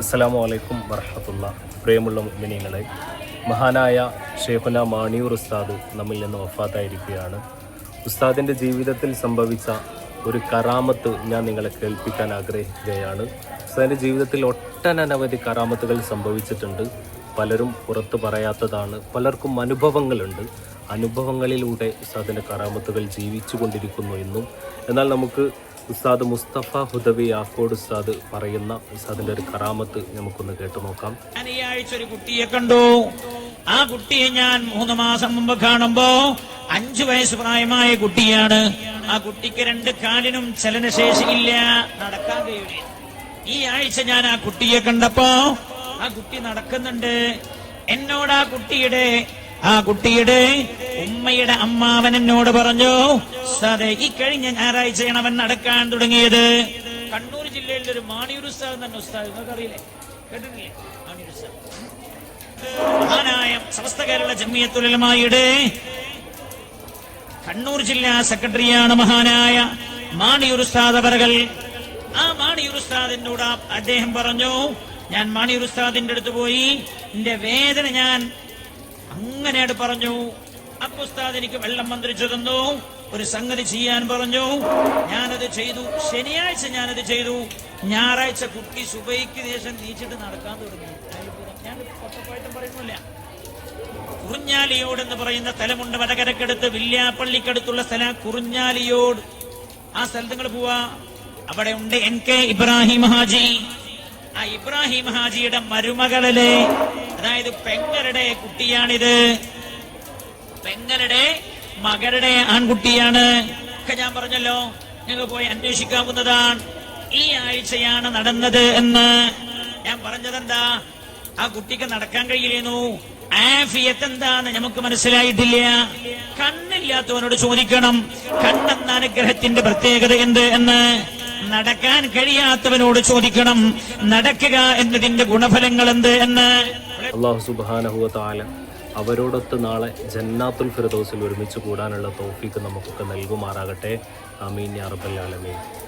അസ്സലാമു അലൈക്കും വർഹത്തുള്ള പ്രിയമുള്ള മുഅ്മിനീങ്ങളെ മഹാനായ ഷേഖുന മാണിയൂർ ഉസ്താദ് നമ്മിൽ നിന്ന് വഫാത്തായിരിക്കുകയാണ്. ഉസ്താദിന്റെ ജീവിതത്തിൽ സംഭവിച്ച ഒരു കറാമത്ത് ഞാൻ നിങ്ങളെ കേൾപ്പിക്കാൻ ആഗ്രഹിക്കുകയാണ്. ഉസ്താദിന്റെ ജീവിതത്തിൽ ഒട്ടനവധി കറാമത്തുകൾ സംഭവിച്ചിട്ടുണ്ട്. പലരും പുറത്തു പറയാത്തതാണ്. പലർക്കും അനുഭവങ്ങളുണ്ട്. അനുഭവങ്ങളിലൂടെ ഉസ്താദിന്റെ കറാമത്തുകൾ ജീവിച്ചു കൊണ്ടിരിക്കുന്നു എന്നും. എന്നാൽ നമുക്ക് ഉസ്താദ് മുസ്തഫ ഹുദവി ആക്കോട് ഉസ്താദ് പറയുന്ന ഉസ്താദിന്റെ ഒരു കറാമത്ത് നമുക്കൊന്ന് കേട്ടു നോക്കാം. ഞാൻ ഒരു കുട്ടിയെ കണ്ടു. ആ കുട്ടിയെ ഞാൻ മൂന്ന് മാസം മുമ്പ് കാണുമ്പോ അഞ്ചു വയസ്സ് പ്രായമായ കുട്ടിയാണ്. ആ കുട്ടിക്ക് രണ്ട് കാലിനും ചലനശേഷിയില്ല. നടക്കാൻ കഴിയില്ല ഈ ആഴ്ച ഞാൻ ആ കുട്ടിയെ കണ്ടപ്പോ ആ കുട്ടി നടക്കുന്നുണ്ട്. എന്നോട് ആ കുട്ടിയുടെ ആ കുട്ടിയുടെ ഉമ്മയുടെ അമ്മാവൻ എന്നോട് പറഞ്ഞു സാറേ ഈ കഴിഞ്ഞ ഞായറാഴ്ചയാണ് അവൻ നടക്കാൻ തുടങ്ങിയത്. കണ്ണൂർ ജില്ലയിലെ ഒരു മാണിയൂർ ഉസ്താദ് തന്നെ ഉസ്താദ്. അറിയില്ലേ കേട്ടിട്ടില്ലേ? ഉസ്താദ്. സമസ്ത കേരള ജമ്മിയത്തുലമായുടെ കണ്ണൂർ ജില്ലാ സെക്രട്ടറിയാണ് മഹാനായ മാണിയൂർ ഉസ്താദ് അവർകൾ ആ മാണിയൂർ ഉസ്താദിനോട് അദ്ദേഹം പറഞ്ഞു ഞാൻ മാണിയൂർ ഉസ്താദിന്റെ അടുത്ത് പോയി എന്റെ വേദന ഞാൻ അങ്ങനെയാണ് പറഞ്ഞു. അപ്പൊ ഉസ്താദ് എനിക്ക് വെള്ളം മന്ത്രിച്ചു തന്നു ഒരു സംഗതി ചെയ്യാൻ പറഞ്ഞു. ഞാനത് ചെയ്തു. ശനിയാഴ്ച ഞാനത് ചെയ്തു. ഞായറാഴ്ച കുട്ടി സുബൈക്ക് ശേഷം നീച്ചിട്ട് നടക്കാൻ തുടങ്ങി. ഞാൻ പറയുന്നില്ല. കുറിഞ്ഞാലിയോട് എന്ന് പറയുന്ന സ്ഥലമുണ്ട് വടകരക്കടുത്ത് വില്യാപ്പള്ളിക്കടുത്തുള്ള സ്ഥലം കുറിഞ്ഞാലിയോട്. ആ സ്ഥലത്ത് നിങ്ങൾ പോവാ. അവിടെ ഉണ്ട് എൻ കെ ഇബ്രാഹിം ഹാജി. ആ ഇബ്രാഹിം ഹാജിയുടെ മരുമകളിലെ അതായത് പെങ്ങളുടെ കുട്ടിയാണിത്. പെങ്ങളുടെ മകളുടെ ആൺകുട്ടിയാണ്. ഒക്കെ ഞാൻ പറഞ്ഞല്ലോ ഞങ്ങൾ പോയി അന്വേഷിക്കാവുന്നതാണ്. ഈ ആഴ്ചയാണ് നടന്നത് എന്ന്. ഞാൻ പറഞ്ഞതെന്താ? ആ കുട്ടിക്ക് നടക്കാൻ കഴിയുന്നു. ആഫിയത്ത് എന്താന്ന് നമുക്ക് മനസ്സിലായിട്ടില്ല. കണ്ണില്ലാത്തവനോട് ചോദിക്കണം കണ്ണെന്ന അനുഗ്രഹത്തിന്റെ പ്രത്യേകത എന്ത് എന്ന്. നടക്കാൻ കഴിയാത്തവനോട് ചോദിക്കണം നടക്കുക എന്നതിന്റെ ഗുണഫലങ്ങൾ എന്ത് എന്ന്. അവരോടൊത്ത് നാളെ ജന്നാത്തുൽ ഫിറദോസിൽ ഒരുമിച്ച് കൂടാനുള്ള തോഫീക്ക് നമുക്കൊക്കെ നൽകുമാറാകട്ടെ. അമീൻ യാ റബ്ബൽ ആലമീൻ.